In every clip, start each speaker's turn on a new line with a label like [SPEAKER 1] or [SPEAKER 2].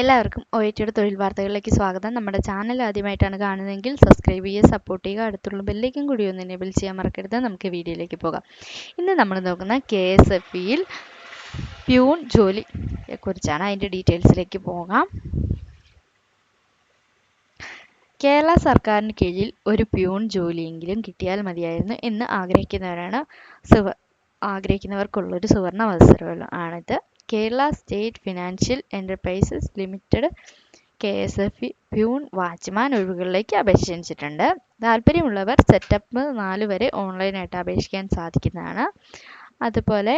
[SPEAKER 1] എല്ലാവർക്കും ഒ ടിയുടെ തൊഴിൽ വാർത്തകളിലേക്ക് സ്വാഗതം. നമ്മുടെ ചാനൽ ആദ്യമായിട്ടാണ് കാണുന്നതെങ്കിൽ സബ്സ്ക്രൈബ് ചെയ്യുക സപ്പോർട്ട് ചെയ്യുക അടുത്തുള്ള ബെല്ലേക്കും കൂടി ഒന്ന് എനേബിൾ ചെയ്യാൻ മറക്കരുത്. നമുക്ക് വീഡിയോയിലേക്ക് പോകാം. ഇന്ന് നമ്മൾ നോക്കുന്ന കെ എസ് എഫ് ഇയിൽ പ്യൂൺ ജോലിയെ കുറിച്ചാണ് അതിന്റെ ഡീറ്റെയിൽസിലേക്ക് പോകാം. കേരള സർക്കാരിന് കീഴിൽ ഒരു പ്യൂൺ ജോലിയെങ്കിലും കിട്ടിയാൽ മതിയായിരുന്നു എന്ന് ആഗ്രഹിക്കുന്നവരാണ് സുവ ആഗ്രഹിക്കുന്നവർക്കുള്ളൊരു സുവർണ അവസരം ആണിത്. Kerala state financial enterprises limited K S F peon watchman ഒഴിവുകളിലേക്ക് അപേക്ഷിച്ചിട്ടുണ്ട്. താല്പര്യമുള്ളവർ സെറ്റപ്പ് നാല് വരെ ഓൺലൈനായിട്ട് അപേക്ഷിക്കാൻ സാധിക്കുന്നതാണ്. അതുപോലെ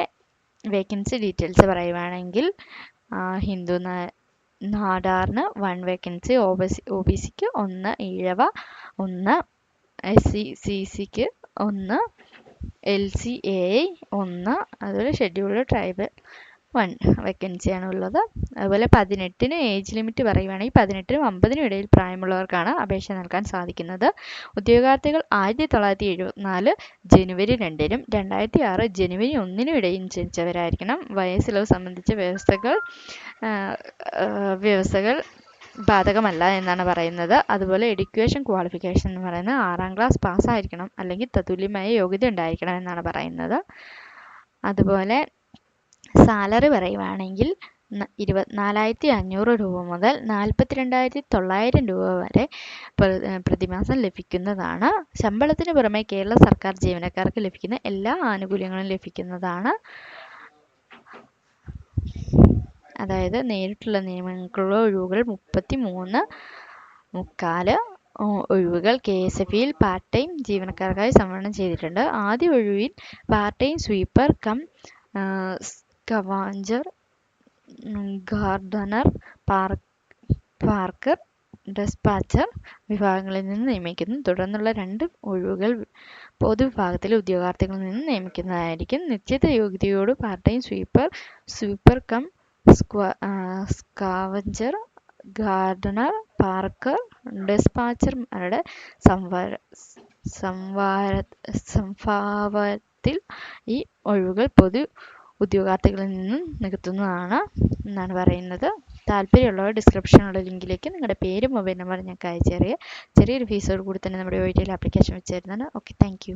[SPEAKER 1] വേക്കൻസി ഡീറ്റെയിൽസ് പറയുവാണെങ്കിൽ Hindu നാടാറിന് one vacancy O B O B സിക്ക് ഒന്ന് ഈഴവ ഒന്ന് എസ് സി സി സിക്ക് ഒന്ന് എൽ സി എ ഒന്ന് അതുപോലെ ഷെഡ്യൂൾഡ് ട്രൈബൽ വൺ വേക്കൻസിയാണ് ഉള്ളത് അതുപോലെ പതിനെട്ടിന് ഏജ് ലിമിറ്റ് പറയുവാണെങ്കിൽ പതിനെട്ടിനും അമ്പതിനും ഇടയിൽ പ്രായമുള്ളവർക്കാണ് അപേക്ഷ നൽകാൻ സാധിക്കുന്നത്. ഉദ്യോഗാർത്ഥികൾ ആയിരത്തി തൊള്ളായിരത്തി എഴുപത്തിനാല് ജനുവരി രണ്ടിനും രണ്ടായിരത്തി ആറ് ജനുവരി ഒന്നിനും ഇടയിൽ ജനിച്ചവരായിരിക്കണം. വയസ്സിലവ് സംബന്ധിച്ച വ്യവസ്ഥകൾ വ്യവസ്ഥകൾ ബാധകമല്ല എന്നാണ് പറയുന്നത്. അതുപോലെ എഡ്യൂക്കേഷൻ ക്വാളിഫിക്കേഷൻ എന്ന് പറയുന്നത് ആറാം ക്ലാസ് പാസ്സായിരിക്കണം അല്ലെങ്കിൽ തത്തുല്യമായ യോഗ്യത ഉണ്ടായിരിക്കണം എന്നാണ് പറയുന്നത്. അതുപോലെ സാലറി പറയുവാണെങ്കിൽ ഇരുപത്തിനാലായിരത്തി അഞ്ഞൂറ് രൂപ മുതൽ നാൽപ്പത്തിരണ്ടായിരത്തി തൊള്ളായിരം രൂപ വരെ പ്രതിമാസം ലഭിക്കുന്നതാണ്. ശമ്പളത്തിന് പുറമെ കേരള സർക്കാർ ജീവനക്കാർക്ക് ലഭിക്കുന്ന എല്ലാ ആനുകൂല്യങ്ങളും ലഭിക്കുന്നതാണ്. അതായത് നേരിട്ടുള്ള നിയമനങ്ങൾക്കുള്ള ഒഴിവുകൾ മുപ്പത്തി മൂന്ന് മുക്കാൽ ഒഴിവുകൾ കെ എസ് എഫ് ഇയിൽ പാർട്ട് ടൈം ജീവനക്കാർക്കായി സംവരണം ചെയ്തിട്ടുണ്ട്. ആദ്യ ഒഴിവിൽ part time sweeper cum scavenger gardener packer despatcher വിഭാഗങ്ങളിൽ നിന്ന് നിയമിക്കുന്നു. തുടർന്നുള്ള രണ്ട് ഒഴിവുകൾ പൊതുവിഭാഗത്തിലെ ഉദ്യോഗാർത്ഥികളിൽ നിന്ന് നിയമിക്കുന്നതായിരിക്കും. നിശ്ചിത യോഗ്യതയോട് part time sweeper sweeper cum scavenger gardener packer ഡെസ്പാച്ചർമാരുടെ സംവാര സംവാര സംഭാവത്തിൽ ഈ ഒഴിവുകൾ പൊതു ഉദ്യോഗാർത്ഥികളിൽ നിന്നും നികത്തുന്നതാണ് എന്നാണ് പറയുന്നത്. താല്പര്യമുള്ളവർ ഡിസ്ക്രിപ്ഷനുള്ള ലിങ്കിലേക്ക് നിങ്ങളുടെ പേര് മൊബൈൽ നമ്പർ ഞങ്ങൾക്ക് അയച്ചേറിയ ചെറിയൊരു ഫീസോട് കൂടി തന്നെ നമ്മുടെ ഒ ടി ആപ്ലിക്കേഷൻ വെച്ച് തരുന്നതാണ്. Okay thank